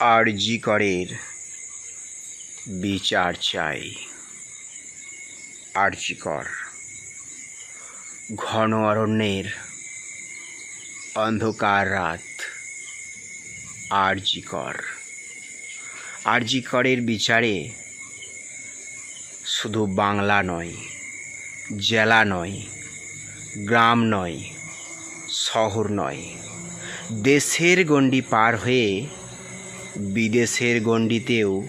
আরজি করের বিচার চাই। আরজি কর। ঘন অরণ্যের অন্ধকার রাত। আরজি কর। আরজি করের বিচারে শুধু বাংলা নয়, জেলা নয়, গ্রাম নয়, শহর নয়, দেশের গণ্ডি পার হয়ে বিদেশের গণ্ডিতেও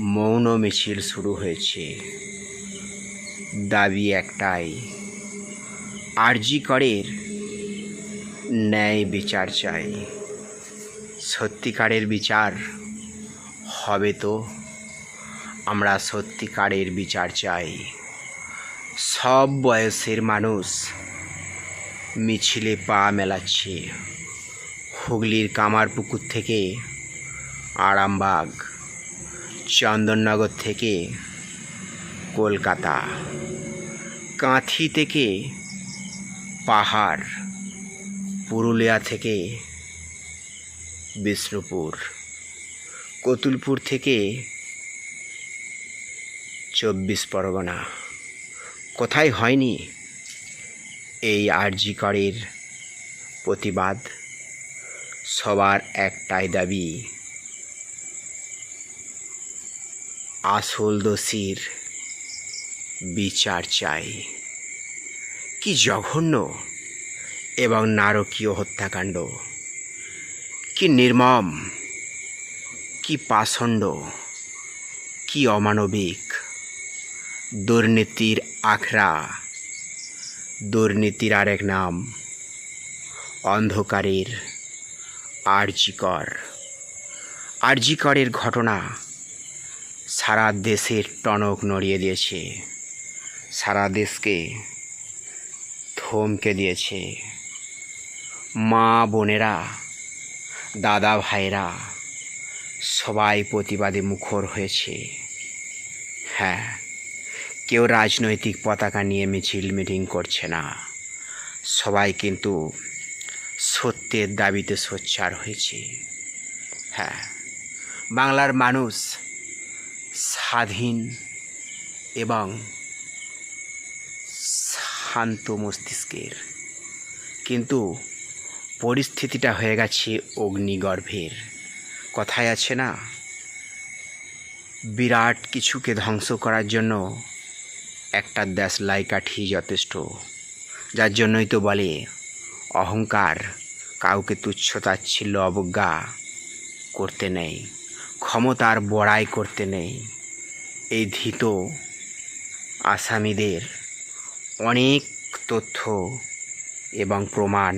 মৌন মিছিল শুরু হয়েছে। দাবি একটাই আরজি করের ন্যায় বিচার চাই। সত্যিকারের বিচার হবে তো, আমরা সত্যিকারের বিচার চাই। সব বয়সের মানুষ মিছিলে পা মেলাচ্ছে। হুগলির কামারপুকুর থেকে আরামবাগ, চন্দননগর থেকে কলকাতা, কাঁথি থেকে পাহাড়, পুরুলিয়া থেকে বিষ্ণুপুর, কতুলপুর থেকে চব্বিশ পরগনা। কোথায় হয়নি এই আরজি করের প্রতিবাদ? সবার একটাই দাবি আসল দোষীর বিচার চাই। কি জঘন্য এবং নারকীয় হত্যাকাণ্ড। কি নির্মম, কি পাষণ্ড, কি অমানবিক। দুর্নীতির আখড়া, দুর্নীতির আরেক নাম, অন্ধকারের আরজিকর আরজিকরের ঘটনা সারা দেশের টনক নড়িয়ে দিয়েছে। সারা দেশকে থমকে দিয়েছে। মা বোনেরা, দাদা ভাইরা সবাই প্রতিবাদে মুখর হয়েছে। হ্যাঁ কেউ রাজনৈতিক পতাকা নিয়ে মিছিল মিটিং করছে না। সবাই কিন্তু সত্যের দাবিতে সোচ্চার হয়েছে। হ্যাঁ বাংলার মানুষ স্বাধীন এবং শান্ত মস্তিষ্কের। কিন্তু পরিস্থিতিটা হয়ে গেছে অগ্নিগর্ভের। কথায় আছে না, বিরাট কিছুকে ধ্বংস করার জন্য একটা দেশলাই কাঠি যথেষ্ট, যার জন্যই তো বলে, অহংকার কাউকে তুচ্ছ তাচ্ছিল্য অবজ্ঞা করতে নেই। ক্ষমতার বড়াই করতে নেই। এই ধৃত আসামিদের অনেক তথ্য এবং প্রমাণ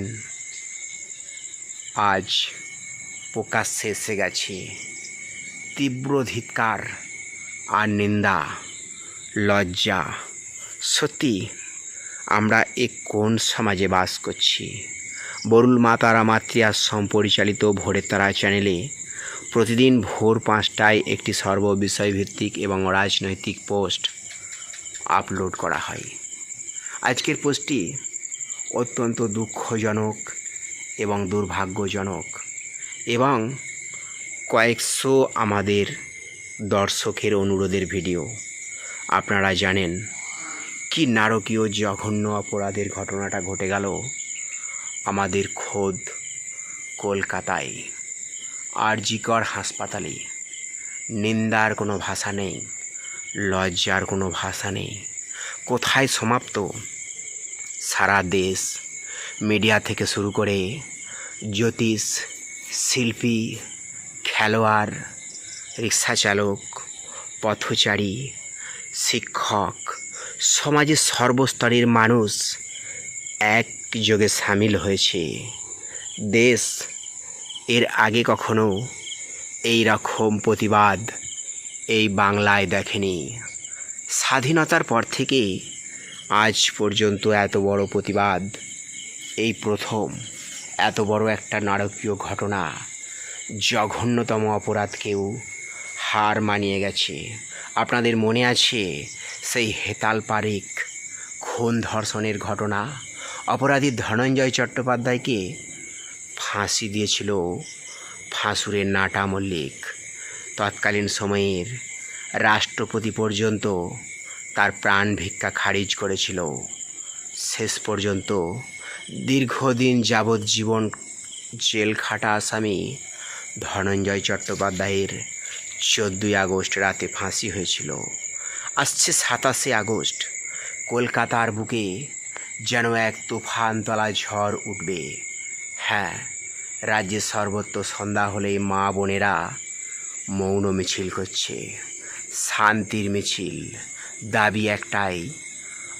আজ প্রকাশ্যে এসে গেছে। তীব্র ধিৎকার আর নিন্দা, লজ্জা। সত্যি, আমরা এ কোন সমাজে বাস করছি? বরুল মা তারা মাতৃ আশ্রম পরিচালিত ভোরের তারা চ্যানেলে প্রতিদিন ভোর পাঁচটায় একটি সর্ববিষয়ভিত্তিক এবং রাজনৈতিক পোস্ট আপলোড করা হয়। আজকের পোস্টটি অত্যন্ত দুঃখজনক এবং দুর্ভাগ্যজনক এবং কয়েকশো আমাদের দর্শকের অনুরোধের ভিডিও। আপনারা জানেন কি নারকীয় জঘন্য অপরাধের ঘটনাটা ঘটে গেল আমাদের খোদ কলকাতায়। আরজিকর হাসপাতালে। নিন্দার কোনো ভাষা নেই, লজ্জার কোনো ভাষা নেই। কোথায় সমাপ্ত? সারা দেশ মিডিয়া থেকে শুরু করে জ্যোতিষ, শিল্পী, খেলোয়াড় রিক্সা চালক পথচারী, শিক্ষক, সমাজের সর্বস্তরের মানুষ একযোগে সামিল হয়েছে। দেশ এর আগে কখনো এই রকম প্রতিবাদ এই বাংলায় দেখেনি। স্বাধীনতার পর থেকে আজ পর্যন্ত এত বড় প্রতিবাদ, এই প্রথম এত বড় একটা নারকীয় ঘটনা, জঘন্যতম অপরাধকেও হার মানিয়ে গেছে। আপনাদের মনে আছে সেই হেতাল পারিক, খুন ধর্ষণের ঘটনা? অপরাধী ধনঞ্জয় চট্টোপাধ্যায়কে ফাঁসি দিয়েছিল ভাঁসুরের নাটা মল্লিক। তৎকালীন সময়ের রাষ্ট্রপতি পর্যন্ত তার প্রাণ ভিক্ষা খারিজ করেছিল। শেষ পর্যন্ত দীর্ঘদিন যাবৎ জীবন জেল খাটা আসামি ধনঞ্জয় চট্টোপাধ্যায়ের চোদ্দোই আগস্ট রাতে ফাঁসি হয়েছিল। আসছে সাতাশে আগস্ট, কলকাতার বুকে যেন এক তুফানতলা ঝড় উঠবে। হ্যাঁ রাজ্যের সর্বত্র সন্ধ্যা হলেই মা বোনেরা মৌন মিছিল করছে, শান্তির মিছিল। দাবি একটাই,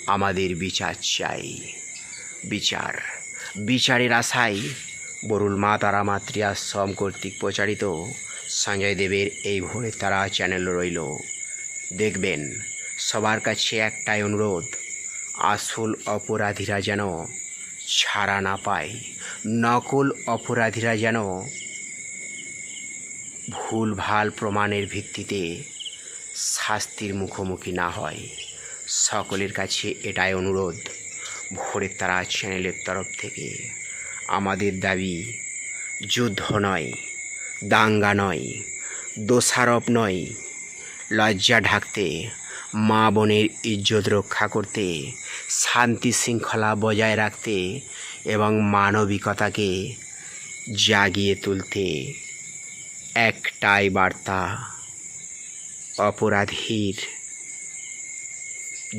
আমাদের বিচার চাই। বিচার। বিচারের আশায় বরুল মা তারা মাতৃ আশ্রম কর্তৃক প্রচারিত সঞ্জয় দেবের এই ভোরে তারা চ্যানেল রইল। দেখবেন, সবার কাছে একটাই অনুরোধ, আসল অপরাধীরা যেন ছাড়া না পায়। নকল অপরাধীরা যেন ভুল ভালো প্রমাণের ভিত্তিতে শাস্তির মুখোমুখি না হয়। সকলের কাছে এটাই অনুরোধ, ভোরের তারা চ্যানেলের তরফ থেকে। আমাদের দাবি, যুদ্ধ নয়, দাঙ্গা নয়, দোষারোপ নয়, লজ্জা ঢাকতে মা বোনের ইজ্জত রক্ষা করতে, শান্তি শৃঙ্খলা বজায় রাখতে এবং মানবিকতাকে জাগিয়ে তুলতে একটাই বার্তা, অপরাধীর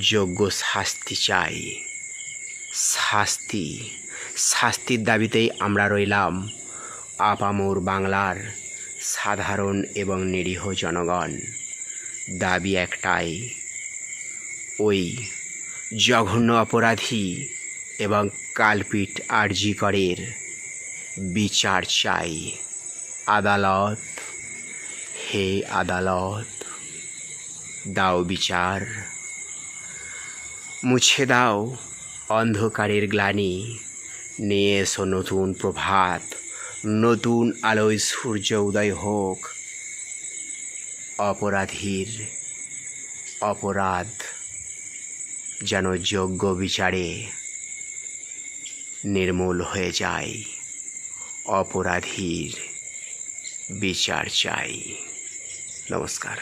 যোগ্য শাস্তি চাই। শাস্তি, শাস্তির দাবিতেই আমরা রইলাম আপামোর বাংলার সাধারণ এবং নিরীহ জনগণ। দাবি একটাই, ওই জঘন্য অপরাধী এবং কালপিট আরজি করের বিচার চাই। আদালত, হে আদালত, দাও বিচার। মুছে দাও অন্ধকারের গ্লানি। নিয়ে এসো নতুন প্রভাত, নতুন আলোয় সূর্য উদয় হোক। অপরাধীর অপরাধ যেন যোগ্য বিচারে নির্মূল হয়ে যায়। অপরাধীর বিচার চাই। নমস্কার।